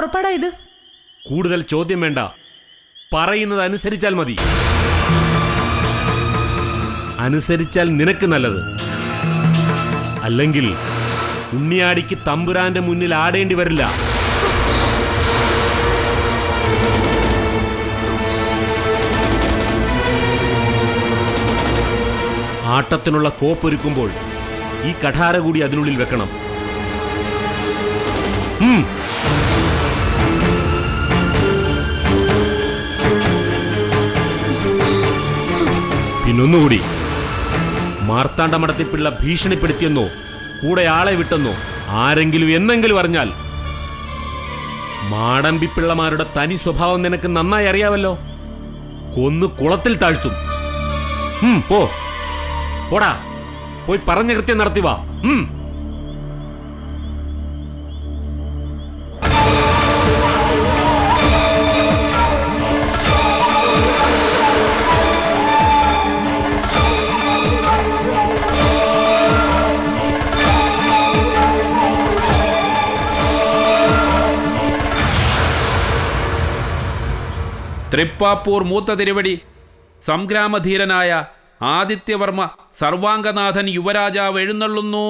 പുറപ്പാടാ ഇത്? കൂടുതൽ ചോദ്യം വേണ്ട. പറയുന്നത് അനുസരിച്ചാൽ മതി. അനുസരിച്ചാൽ നിനക്ക് നല്ലത്. അല്ലെങ്കിൽ ഉണ്ണിയാടിക്ക് തമ്പുരാന്റെ മുന്നിൽ ആടേണ്ടി വരില്ല. ആട്ടത്തിനുള്ള കോപ്പൊരുക്കുമ്പോൾ ഈ കഠാര കൂടി അതിനുള്ളിൽ വെക്കണം. പിന്നൊന്നുകൂടി മാർത്താണ്ഡ മഠത്തിപ്പിള്ള ഭീഷണിപ്പെടുത്തിയെന്നോ കൂടെ ആളെ വിട്ടെന്നോ ആരെങ്കിലും എന്നെങ്കിലും അറിഞ്ഞാൽ. മാടമ്പിപ്പിള്ളമാരുടെ തനി സ്വഭാവം നിനക്ക് നന്നായി അറിയാമല്ലോ. കൊന്നു കുളത്തിൽ താഴ്ത്തും. പോ. പോടാ. പോയി പറഞ്ഞ കൃത്യം നടത്തി വാ. തൃപ്പാപ്പൂർ മൂത്ത തിരുവടി സംഗ്രാമധീരനായ ആദിത്യവർമ്മ സർവാംഗനാഥൻ യുവരാജാവ് എഴുന്നള്ളുന്നു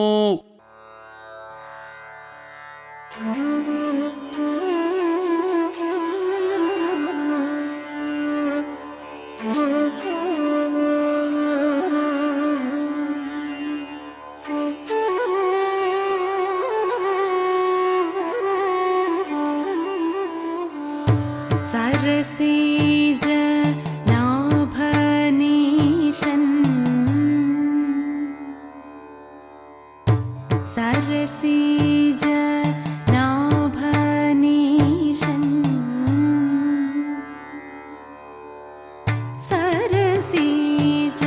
I. सरसीज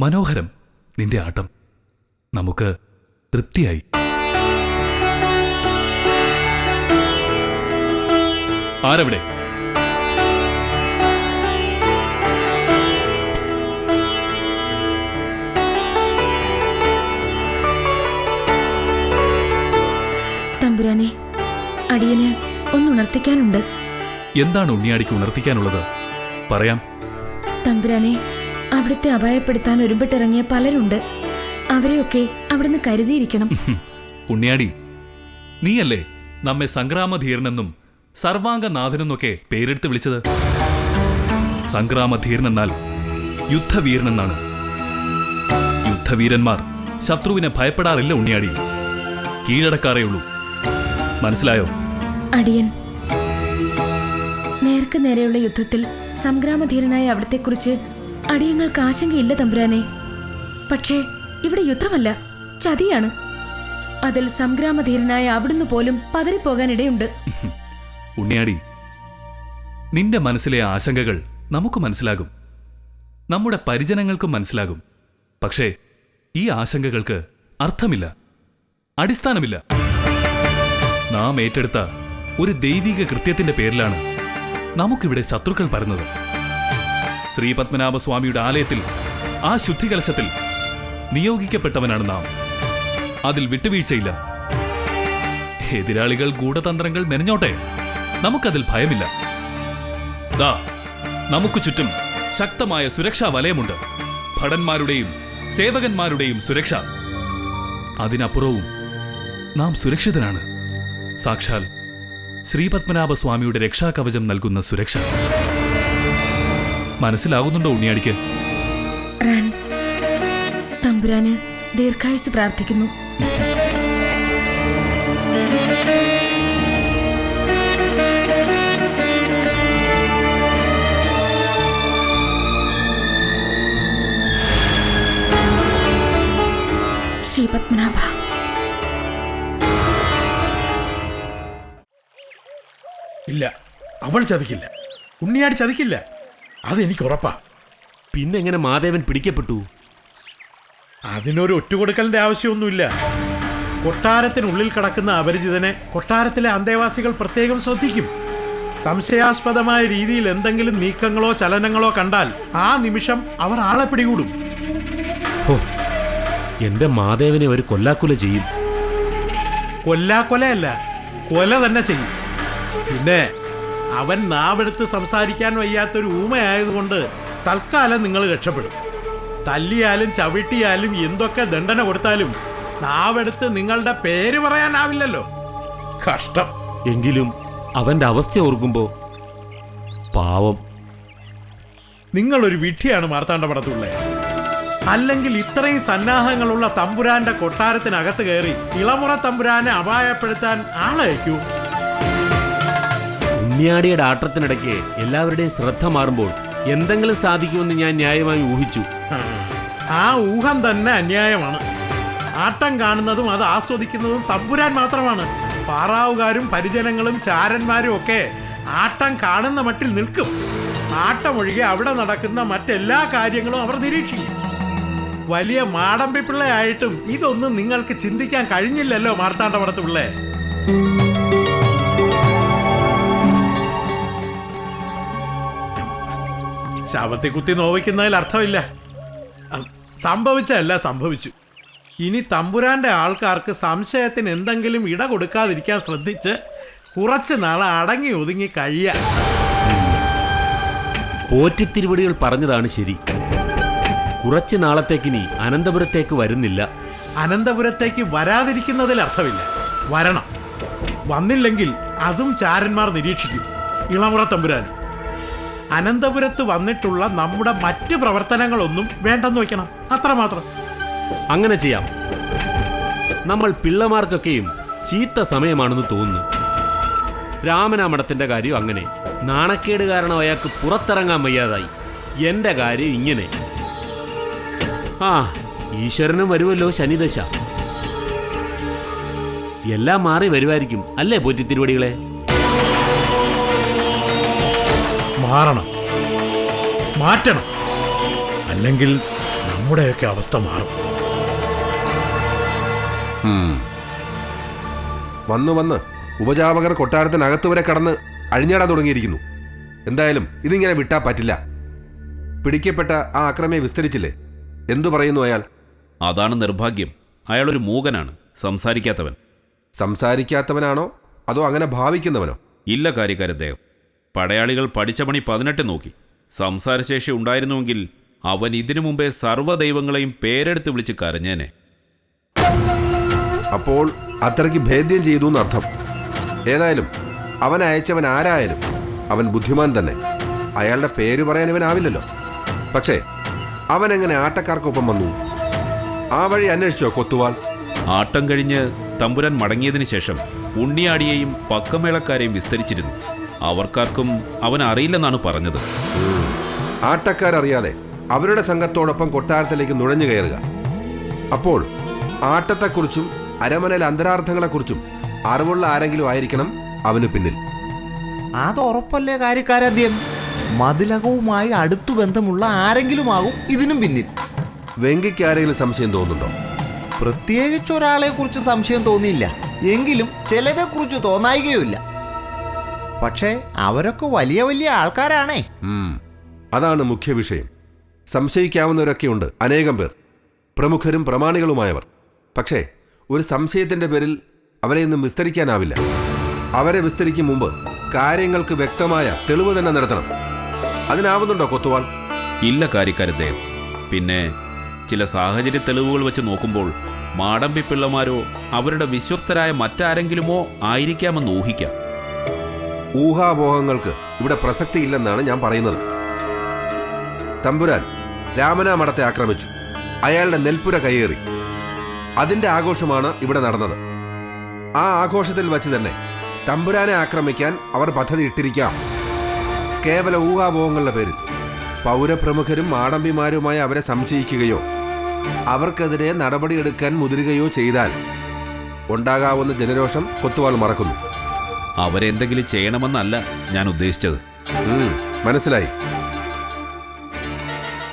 മനോഹരം. നിന്റെ ആട്ടം. നമുക്ക് തൃപ്തിയായി. ആരവിടെ? തമ്പുരാനെ അടിയന് ഒന്നുണർത്തിക്കാനുണ്ട്. എന്താണ് ഉണ്ണിയാടിക്ക് ഉണർത്തിക്കാനുള്ളത്? പറയാം. തമ്പുരാനെ അവിടുത്തെ അപായപ്പെടുത്താൻ ഒരുമ്പിട്ടിറങ്ങിയ പലരുണ്ട്. അവരെയൊക്കെ അവിടുന്ന് കരുതിയിരിക്കണം. ഉണ്ണിയാടി നീയല്ലേ നമ്മെ സംഗ്രാമധീരനെന്നും സർവാംഗനാഥനെന്നൊക്കെ പേരെടുത്ത് വിളിച്ചത്? സംഗ്രാമധീരനെന്നാൽ യുദ്ധവീരനെന്നാണ്. യുദ്ധവീരന്മാർ ശത്രുവിനെ ഭയപ്പെടാറില്ല ഉണ്ണിയാടി. കീഴടക്കാറേ ഉള്ളൂ മനസ്സിലായോ? അടിയൻ നേർക്ക് നേരെയുള്ള യുദ്ധത്തിൽ സംഗ്രാമധീരനായ അവിടത്തെക്കുറിച്ച് അടിയങ്ങൾക്ക് ആശങ്കയില്ല തമ്പുരാനെ. പക്ഷേ ഇവിടെ യുദ്ധമല്ല ചതിയാണ്. അതിൽ സംഗ്രാമധീരനായ അവിടുന്ന് പോലും പതറിപ്പോകാനിടയുണ്ട്. ഉണ്ണിയാടി നിന്റെ മനസ്സിലെ ആശങ്കകൾ നമുക്ക് മനസ്സിലാകും. നമ്മുടെ പരിജനങ്ങൾക്കും മനസ്സിലാകും. പക്ഷേ ഈ ആശങ്കകൾക്ക് അർത്ഥമില്ല അടിസ്ഥാനമില്ല. നാം ഏറ്റെടുത്ത ഒരു ദൈവിക കൃത്യത്തിന്റെ പേരിലാണ് നമുക്കിവിടെ ശത്രുക്കൾ പരന്നത്. ശ്രീപത്മനാഭസ്വാമിയുടെ ആലയത്തിൽ ആ ശുദ്ധികലശത്തിൽ നിയോഗിക്കപ്പെട്ടവനാണ് നാം. അതിൽ വിട്ടുവീഴ്ചയില്ല. എതിരാളികൾ ഗൂഢതന്ത്രങ്ങൾ മെനഞ്ഞോട്ടെ. നമുക്കതിൽ ഭയമില്ല. ദാ നമുക്ക് ചുറ്റും ശക്തമായ സുരക്ഷാ വലയമുണ്ട്. ഭടന്മാരുടെയും സേവകന്മാരുടെയും സുരക്ഷ. അതിനപ്പുറവും നാം സുരക്ഷിതനാണ് സാക്ഷാൽ ശ്രീപത്മനാഭസ്വാമിയുടെ രക്ഷാകവചം നൽകുന്ന സുരക്ഷ. മനസ്സിലാകുന്നുണ്ടോ ഉണ്ണിയാടിക്ക്? തമ്പുരാന് ദീർഘായുസ് പ്രാർത്ഥിക്കുന്നു. ശ്രീ പത്മനാഭ. ഇല്ല അവൾ ചതിക്കില്ല. ഉണ്ണിയാടി ചതിക്കില്ല. അതെനിക്ക് ഉറപ്പാ പിന്നെങ്ങനെ മാധേവൻ പിടിക്കപ്പെട്ടു? അതിനൊരു ഒറ്റുകൊടുക്കലിന്റെ ആവശ്യമൊന്നുമില്ല. കൊട്ടാരത്തിനുള്ളിൽ കിടക്കുന്ന അപരിചിതനെ കൊട്ടാരത്തിലെ അന്തേവാസികൾ പ്രത്യേകം ശ്രദ്ധിക്കും. സംശയാസ്പദമായ രീതിയിൽ എന്തെങ്കിലും നീക്കങ്ങളോ ചലനങ്ങളോ കണ്ടാൽ ആ നിമിഷം അവർ ആളെ പിടികൂടും. എന്റെ മാധേവനെ ഒരു കൊല്ലാക്കുല ചെയ്യും. കൊല്ലാക്കൊലയല്ല കൊല തന്നെ ചെയ്യും. പിന്നെ അവൻ നാവെടുത്ത് സംസാരിക്കാൻ വയ്യാത്തൊരു ഊമയായതുകൊണ്ട് തൽക്കാലം നിങ്ങൾ രക്ഷപ്പെടും. തല്ലിയാലും ചവിട്ടിയാലും എന്തൊക്കെ ദണ്ഡന കൊടുത്താലും നാവെടുത്ത് നിങ്ങളുടെ പേര് പറയാനാവില്ലല്ലോ. കഷ്ടം. എങ്കിലും അവന്റെ അവസ്ഥ ഓർക്കുമ്പോ പാവം. നിങ്ങളൊരു വിഡ്ഢിയാണ് മാർത്താണ്ഡപടത്തുള്ളേ. അല്ലെങ്കിൽ ഇത്രയും സന്നാഹങ്ങളുള്ള തമ്പുരാന്റെ കൊട്ടാരത്തിനകത്ത് കയറി ഇളമുറ തമ്പുരാനെ അപായപ്പെടുത്താൻ ആളയക്കൂ. ഉണ്ണിയാടിയുടെ ആട്ടത്തിനിടയ്ക്ക് എല്ലാവരുടെയും ശ്രദ്ധ മാറുമ്പോൾ എന്തെങ്കിലും സാധിക്കുമെന്ന് ഞാൻ ന്യായമായി ഊഹിച്ചു. ആ ഊഹം തന്നെ അന്യായമാണ്. ആട്ടം കാണുന്നതും അത് ആസ്വദിക്കുന്നതും തമ്പുരാൻ മാത്രമാണ്. പാറാവുകാരും പരിജനങ്ങളും ചാരന്മാരും ഒക്കെ ആട്ടം കാണുന്ന മട്ടിൽ നിൽക്കും. ആട്ടമൊഴികെ അവിടെ നടക്കുന്ന മറ്റെല്ലാ കാര്യങ്ങളും അവർ നിരീക്ഷിക്കും. വലിയ മാടമ്പിപ്പിള്ളയായിട്ടും ഇതൊന്നും നിങ്ങൾക്ക് ചിന്തിക്കാൻ കഴിഞ്ഞില്ലല്ലോ മാർത്താണ്ഡപടത്തുള്ളേ ശവത്തെ കുത്തി നോവിക്കുന്നതിൽ അർത്ഥമില്ല. സംഭവിച്ചല്ല സംഭവിച്ചു. ഇനി തമ്പുരാന്റെ ആൾക്കാർക്ക് സംശയത്തിന് എന്തെങ്കിലും ഇട കൊടുക്കാതിരിക്കാൻ ശ്രദ്ധിച്ച് കുറച്ച് നാൾ അടങ്ങി ഒതുങ്ങി കഴിയാ. പോറ്റിത്തിരുവടികൾ പറഞ്ഞതാണ് ശരി. കുറച്ച് നാളത്തേക്കിനി അനന്തപുരത്തേക്ക് വരുന്നില്ല. അനന്തപുരത്തേക്ക് വരാതിരിക്കുന്നതിൽ അർത്ഥമില്ല. വരണം. വന്നില്ലെങ്കിൽ അതും ചാരന്മാർ നിരീക്ഷിക്കും. ഇളമുറ തമ്പുരാൻ അനന്തപുരത്ത് വന്നിട്ടുള്ള നമ്മുടെ മറ്റ് പ്രവർത്തനങ്ങളൊന്നും വേണ്ടെന്ന് വെക്കണം അത്രമാത്രം അങ്ങനെ ചെയ്യാം. നമ്മൾ പിള്ളമാർക്കൊക്കെയും ചീത്ത സമയമാണെന്ന് തോന്നുന്നു. രാമനാമടത്തിന്റെ കാര്യം അങ്ങനെ. നാണക്കേട് കാരണം അയാൾക്ക് പുറത്തിറങ്ങാൻ വയ്യാതായി. എന്റെ കാര്യം ഇങ്ങനെ. ആ ഈശ്വരനും വരുമല്ലോ ശനിദശ. എല്ലാം മാറി വരുമായിരിക്കും. അല്ലേ പോറ്റി തിരുവടികളെ മാറണം. മാറ്റണം. അല്ലെങ്കിൽ നമ്മുടെയൊക്കെ അവസ്ഥ മാറും. വന്നു വന്ന് ഉപജാപകർ കൊട്ടാരത്തിനകത്ത് വരെ കടന്ന് അഴിഞ്ഞാടാൻ തുടങ്ങിയിരിക്കുന്നു. എന്തായാലും ഇതിങ്ങനെ വിട്ടാ പറ്റില്ല. പിടിക്കപ്പെട്ട ആ അക്രമിയെ വിസ്തരിച്ചില്ലേ? എന്തു പറയുന്നു അയാൾ? അതാണ് നിർഭാഗ്യം. അയാളൊരു മൂകനാണ് സംസാരിക്കാത്തവൻ. സംസാരിക്കാത്തവനാണോ? അതോ അങ്ങനെ ഭാവിക്കുന്നവനോ? ഇല്ല കാര്യക്കാരദ്ദേഹം. പടയാളികൾ പഠിച്ച പണി പതിനെട്ട് നോക്കി. സംസാരശേഷി ഉണ്ടായിരുന്നുവെങ്കിൽ അവൻ ഇതിനു മുമ്പേ സർവദൈവങ്ങളെയും പേരെടുത്ത് വിളിച്ച് കരഞ്ഞേനെ. അപ്പോൾ അത്രയ്ക്ക് ഭേദ്യം ചെയ്തു എന്നർത്ഥം. ഏതായാലും അവൻ അയച്ചവൻ ആരായാലും അവൻ ബുദ്ധിമാൻ തന്നെ. അയാളുടെ പേര് പറയാൻ ഇവനാവില്ലല്ലോ പക്ഷേ അവൻ എങ്ങനെ ആട്ടക്കാർക്കൊപ്പം വന്നു? ആ വഴി അന്വേഷിച്ചോ കൊത്തുവാൾ? ആട്ടം കഴിഞ്ഞ് തമ്പുരാൻ മടങ്ങിയതിനു ശേഷം ഉണ്ണിയാടിയെയും പക്കമേളക്കാരെയും വിസ്തരിച്ചിരുന്നു. അവർക്കാർക്കും അവൻ അറിയില്ലെന്നാണ് പറഞ്ഞത്. ആട്ടക്കാരറിയാതെ അവരുടെ സംഘത്തോടൊപ്പം കൊട്ടാരത്തിലേക്ക് നുഴഞ്ഞു കയറുക. അപ്പോൾ ആട്ടത്തെക്കുറിച്ചും അരമനയിലെ അന്തരാർത്ഥങ്ങളെക്കുറിച്ചും അറിവുള്ള ആരെങ്കിലും ആയിരിക്കണം അവന് പിന്നിൽ. അത് ഉറപ്പല്ലേ കാര്യക്കാരാദ്യം? മതിലകവുമായി അടുത്തു ബന്ധമുള്ള ആരെങ്കിലും ആകും ഇതിനും പിന്നിൽ. വെങ്കിക്ക് ആരെങ്കിലും സംശയം തോന്നുന്നുണ്ടോ? പ്രത്യേകിച്ച് ഒരാളെ കുറിച്ച് സംശയം തോന്നിയില്ല. എങ്കിലും ചിലരെ കുറിച്ച് തോന്നായികയുമില്ല. പക്ഷേ അവരൊക്കെ വലിയ വലിയ ആൾക്കാരാണേ. അതാണ് മുഖ്യ വിഷയം. സംശയിക്കാവുന്നവരൊക്കെയുണ്ട് അനേകം പേർ. പ്രമുഖരും പ്രമാണികളുമായവർ. പക്ഷേ ഒരു സംശയത്തിന്റെ പേരിൽ അവരെ ഒന്നും വിസ്തരിക്കാനാവില്ല. അവരെ വിസ്തരിക്കും മുമ്പ് കാര്യങ്ങൾക്ക് വ്യക്തമായ തെളിവ് തന്നെ നടത്തണം. അതിനാവുന്നുണ്ടോ കൊത്തുവാൾ? ഇല്ല കാര്യക്കാരദ്ദേഹം പിന്നെ ചില സാഹചര്യ തെളിവുകൾ വെച്ച് നോക്കുമ്പോൾ മാടമ്പി പിള്ളമാരോ അവരുടെ വിശ്വസ്തരായ മറ്റാരെങ്കിലുമോ ആയിരിക്കാമെന്ന് ഊഹിക്കാം. ഊഹാപോഹങ്ങൾക്ക് ഇവിടെ പ്രസക്തിയില്ലെന്നാണ് ഞാൻ പറയുന്നത്. തമ്പുരാൻ രാമന മഠത്തെ ആക്രമിച്ചു. അയാളുടെ നെൽപ്പുര കയ്യേറി. അതിന്റെ ആഘോഷമാണ് ഇവിടെ നടന്നത്. ആ ആഘോഷത്തിൽ വച്ച് തന്നെ തമ്പുരാനെ ആക്രമിക്കാൻ അവർ പദ്ധതി ഇട്ടിരിക്കാം. കേവല ഊഹാപോഹങ്ങളുടെ പേരിൽ. പൗരപ്രമുഖരും ആഡംബിമാരുമായി അവരെ സംശയിക്കുകയോ അവർക്കെതിരെ നടപടിയെടുക്കാൻ മുതിരുകയോ ചെയ്താൽ ഉണ്ടാകാവുന്ന ജനരോഷം കൊത്തുവാൾ മറക്കുന്നു. അവരെന്തെങ്കിലും ചെയ്യണമെന്നല്ല ഞാൻ ഉദ്ദേശിച്ചത്. മനസ്സിലായി.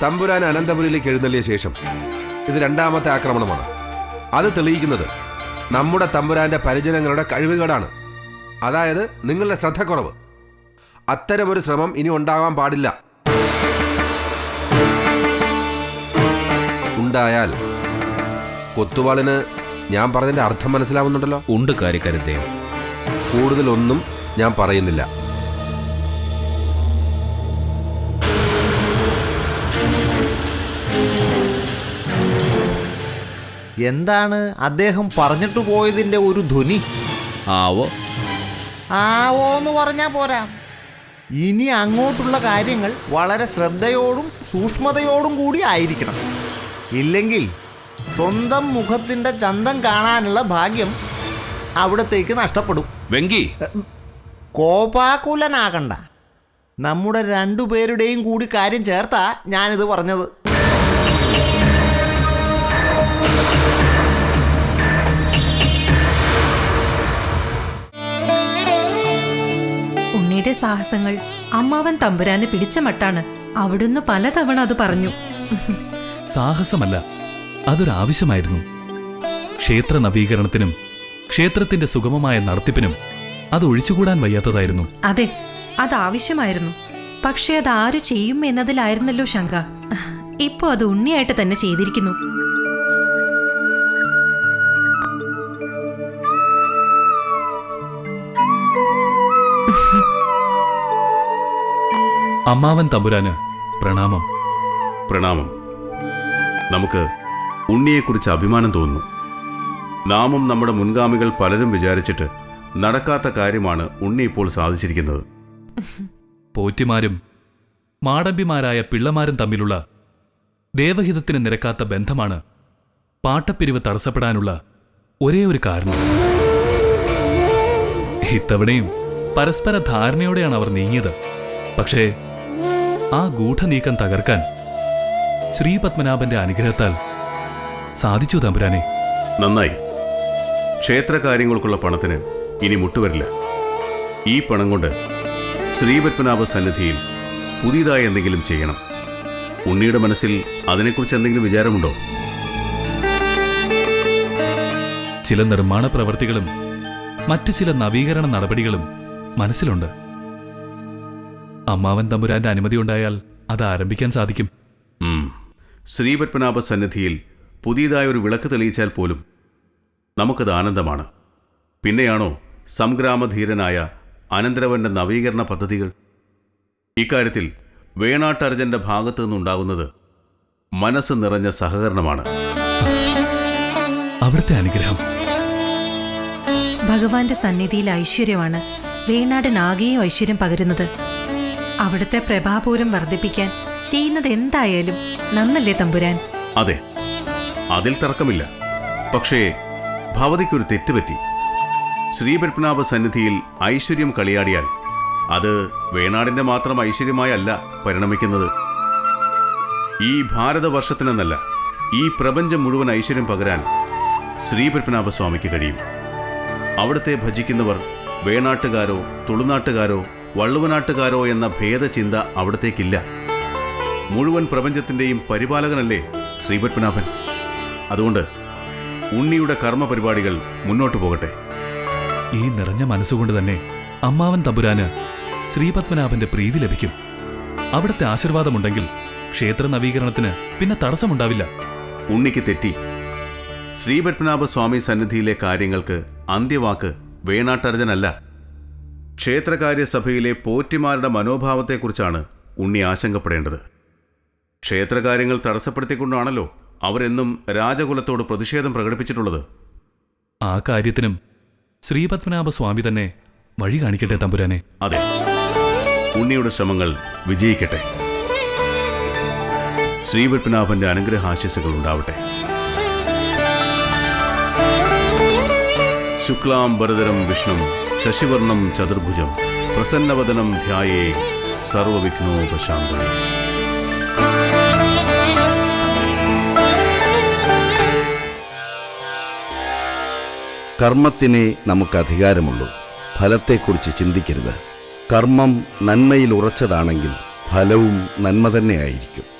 തമ്പുരാൻ അനന്തപുരിയിലേക്ക് എഴുന്നള്ളിയ ശേഷം ഇത് രണ്ടാമത്തെ ആക്രമണമാണ്. അത് തെളിയിക്കുന്നത് നമ്മുടെ തമ്പുരാന്റെ പരിജനങ്ങളുടെ കഴിവുകേടാണ്. അതായത് നിങ്ങളുടെ ശ്രദ്ധക്കുറവ്. അത്തരമൊരു ശ്രമം ഇനി ഉണ്ടാകാൻ പാടില്ല. ഉണ്ടായാൽ കൊത്തുവാളിന് ഞാൻ പറഞ്ഞതിന്റെ അർത്ഥം മനസ്സിലാവുന്നുണ്ടല്ലോ? ഉണ്ട് കാര്യക്കാരദ്ദേഹം കൂടുതലൊന്നും ഞാൻ പറയുന്നില്ല. എന്താണ് അദ്ദേഹം പറഞ്ഞിട്ട് പോയതിന്റെ ഒരു ധ്വനി? ആവോ? ആവോ എന്ന് പറഞ്ഞാൽ പോരാ. ഇനി അങ്ങോട്ടുള്ള കാര്യങ്ങൾ വളരെ ശ്രദ്ധയോടും സൂക്ഷ്മതയോടും കൂടി ആയിരിക്കണം. ഇല്ലെങ്കിൽ സ്വന്തം മുഖത്തിന്റെ ചന്തം കാണാനുള്ള ഭാഗ്യം അവിടത്തേക്ക് നഷ്ടപ്പെടും. വെങ്കി. കോപാകുലനാകണ്ട. നമ്മുടെ രണ്ടുപേരുടെയും കൂടി കാര്യം ചേർത്താ ഞാനിത് പറഞ്ഞത്. ഉണ്ണിയുടെ സാഹസങ്ങൾ അമ്മാവൻ തമ്പുരാന് പിടിച്ച മട്ടാണ്. അവിടുന്ന് പലതവണ അത് പറഞ്ഞു. സാഹസമല്ല അതൊരാവശ്യമായിരുന്നു. ക്ഷേത്ര നവീകരണത്തിനും ക്ഷേത്രത്തിന്റെ സുഗമമായ നടത്തിപ്പിനും അത് ഒഴിച്ചുകൂടാൻ വയ്യാത്തതായിരുന്നു. അതെ അത് ആവശ്യമായിരുന്നു പക്ഷേ അത് ആര് ചെയ്യും എന്നതിലായിരുന്നല്ലോ ശങ്ക. ഇപ്പോ അത് ഉണ്ണിയായിട്ട് തന്നെ ചെയ്തിരിക്കുന്നു. അമ്മാവൻ തമ്പുരാന് പ്രണാമം. പ്രണാമം. നമുക്ക് ഉണ്ണിയെക്കുറിച്ച് അഭിമാനം തോന്നുന്നു. നാമും നമ്മുടെ മുൻഗാമികൾ പലരും വിചാരിച്ചിട്ട് നടക്കാത്ത കാര്യമാണ് ഉണ്ണി ഇപ്പോൾ സാധിച്ചിരിക്കുന്നത്. പോറ്റിമാരും മാടമ്പിമാരായ പിള്ളമാരും തമ്മിലുള്ള ദേവഹിതത്തിന് നിരക്കാത്ത ബന്ധമാണ് പാട്ടപ്പിരിവ് തടസ്സപ്പെടാനുള്ള ഒരേ ഒരു കാരണം. ഇത്തവണയും പരസ്പര ധാരണയോടെയാണ് അവർ നീങ്ങിയത്. പക്ഷേ ആ ഗൂഢനീക്കം തകർക്കാൻ ശ്രീപത്മനാഭന്റെ അനുഗ്രഹത്താൽ സാധിച്ചു തമ്പുരാനെ. നന്നായി. ക്ഷേത്രകാര്യങ്ങൾക്കുള്ള പണത്തിന് ഇനി മുട്ടുവരില്ല. ഈ പണം കൊണ്ട് ശ്രീപത്മനാഭ സന്നിധിയിൽ പുതിയതായി എന്തെങ്കിലും ചെയ്യണം. ഉണ്ണിയുടെ മനസ്സിൽ അതിനെക്കുറിച്ച് എന്തെങ്കിലും വിചാരമുണ്ടോ? ചില നിർമ്മാണ പ്രവർത്തികളും മറ്റു ചില നവീകരണ നടപടികളും മനസ്സിലുണ്ട്. അമ്മാവൻ തമ്പുരാന്റെ അനുമതി ഉണ്ടായാൽ അത് ആരംഭിക്കാൻ സാധിക്കും. ശ്രീപത്മനാഭ സന്നിധിയിൽ പുതിയതായ ഒരു വിളക്ക് തെളിയിച്ചാൽ പോലും നമുക്കത് ആനന്ദമാണ്. പിന്നെയാണോ സംഗ്രാമധീരനായ അനന്തരവന്റെ നവീകരണ പദ്ധതികൾ? ഇക്കാര്യത്തിൽ വേണാട്ടർജന്റെ ഭാഗത്തു നിന്നുണ്ടാകുന്നത് മനസ്സ് നിറഞ്ഞ സഹകരണമാണ്. അവിടുത്തെ അനുഗ്രഹം. ഭഗവാന്റെ സന്നിധിയിൽ ഐശ്വര്യമാണ്. വേണാടനാകെയും ഐശ്വര്യം പകരുന്നത്. അവിടുത്തെ പ്രഭാപൂരം വർദ്ധിപ്പിക്കാൻ ചെയ്യുന്നത് എന്തായാലും നന്നല്ലേ തമ്പുരാൻ? അതെ അതിൽ തർക്കമില്ല. പക്ഷേ ഭവതിക്കൊരു തെറ്റുപറ്റി. ശ്രീപത്മനാഭ സന്നിധിയിൽ ഐശ്വര്യം കളിയാടിയാൽ അത് വേണാടിന്റെ മാത്രം ഐശ്വര്യമായല്ല പരിണമിക്കുന്നത്. ഈ ഭാരതവർഷത്തിനെന്നല്ല ഈ പ്രപഞ്ചം മുഴുവൻ ഐശ്വര്യം പകരാൻ ശ്രീപത്മനാഭ സ്വാമിക്ക് കഴിയും. അവിടുത്തെ ഭജിക്കുന്നവർ വേണാട്ടുകാരോ തുളുനാട്ടുകാരോ വള്ളുവനാട്ടുകാരോ എന്ന ഭേദചിന്ത അവിടത്തേക്കില്ല. മുഴുവൻ പ്രപഞ്ചത്തിന്റെയും പരിപാലകനല്ലേ ശ്രീപത്മനാഭൻ? അതുകൊണ്ട് ഉണ്ണിയുടെ കർമ്മ പരിപാടികൾ മുന്നോട്ടു പോകട്ടെ. ഈ നിറഞ്ഞ മനസ്സുകൊണ്ട് തന്നെ അമ്മാവൻ തമ്പുരാന് ശ്രീപത്മനാഭന്റെ പ്രീതി ലഭിക്കും. അവിടുത്തെ ആശീർവാദമുണ്ടെങ്കിൽ ക്ഷേത്ര നവീകരണത്തിന് പിന്നെ തടസ്സമുണ്ടാവില്ല. ഉണ്ണിക്ക് തെറ്റി. ശ്രീപത്മനാഭ സ്വാമി സന്നിധിയിലെ കാര്യങ്ങൾക്ക് അന്ത്യവാക്ക് വേണാട്ടർജനല്ല ക്ഷേത്രകാര്യസഭയിലെ പോറ്റിമാരുടെ മനോഭാവത്തെക്കുറിച്ചാണ് ഉണ്ണി ആശങ്കപ്പെടേണ്ടത്. ക്ഷേത്രകാര്യങ്ങൾ തടസ്സപ്പെടുത്തിക്കൊണ്ടാണല്ലോ അവരെന്നും രാജകുലത്തോട് പ്രതിഷേധം പ്രകടിപ്പിച്ചിട്ടുള്ളത്? ആ കാര്യത്തിനും ശ്രീപത്മനാഭ സ്വാമി തന്നെ വഴി കാണിക്കട്ടെ തമ്പുരാനെ. അതെ. ഉണ്ണിയുടെ ശ്രമങ്ങൾ വിജയിക്കട്ടെ. ശ്രീപത്മനാഭന്റെ അനുഗ്രഹാശിസുകൾ ഉണ്ടാവട്ടെ. ശുക്ലാം ഭരതരം വിഷ്ണു ശശിവർണം ചതുർഭുജം പ്രസന്നവദനം ധ്യായേ സർവവിഘ്നോപശാന്തനെ. കർമ്മത്തിനെ നമുക്ക് അധികാരമുള്ളൂ ഫലത്തെക്കുറിച്ച് ചിന്തിക്കരുത്. കർമ്മം നന്മയിൽ ഉറച്ചതാണെങ്കിൽ ഫലവും നന്മ തന്നെയായിരിക്കും.